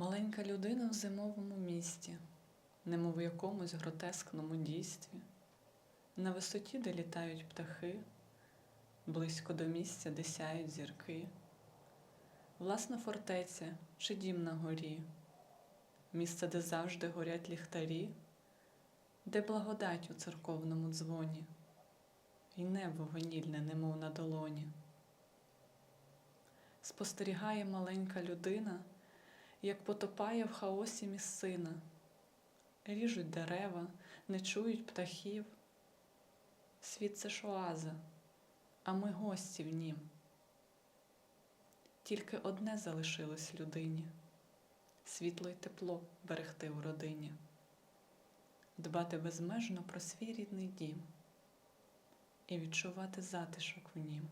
Маленька людина в зимовому місті, немов у якомусь гротескному дійстві, на висоті, де літають птахи, близько до місця, де сяють зірки, власна фортеця чи дім на горі, місце, де завжди горять ліхтарі, де благодать у церковному дзвоні, і небо ванільне, немов на долоні. Спостерігає маленька людина, як потопає в хаосі місцина, ріжуть дерева, не чують птахів. Світ це ж оаза, а ми гості в нім. Тільки одне залишилось людині світло й тепло берегти в родині, дбати безмежно про свій рідний дім і відчувати затишок в нім.